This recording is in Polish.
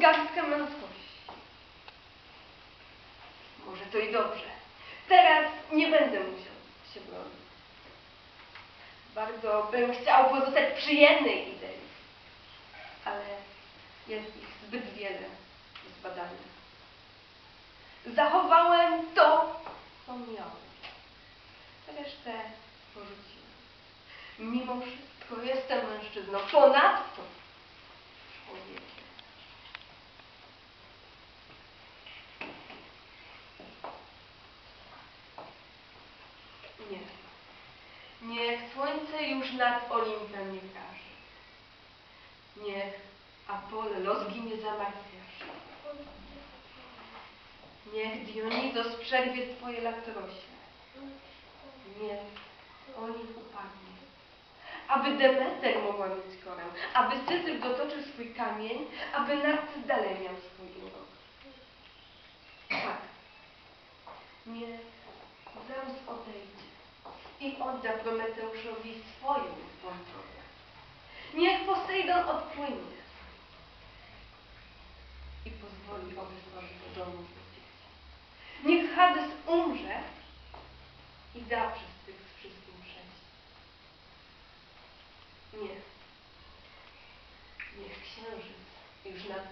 garstkę męskości. Może to i dobrze. Teraz nie będę musiał się bronić. Bardzo bym chciał pozostać przy jednej idei, ale jest ich zbyt wiele do zbadania. Zachowałem to, co miałem. Resztę porzuciłem. Mimo wszystko jestem mężczyzną. Ponadto człowiekiem. Nie. Niech słońce już nad Olimpem nie każe. Niech Apollo zginie za Marsjasza. Niech Dionizo przerwie twoje latrosie. Niech o nich upadnie. Aby Demeter mogła mieć korę, aby Syzyf dotoczył swój kamień, aby Narcyz dalej miał swój urok. Tak. Niech Zeus odejdzie i odda Prometeuszowi swoją wątrobę. Niech Posejdon odpłynie i pozwoli stworzyć do domu. Niech Hades umrze i da przez tych wszystkim przejść. Nie. Niech księżyc już nad.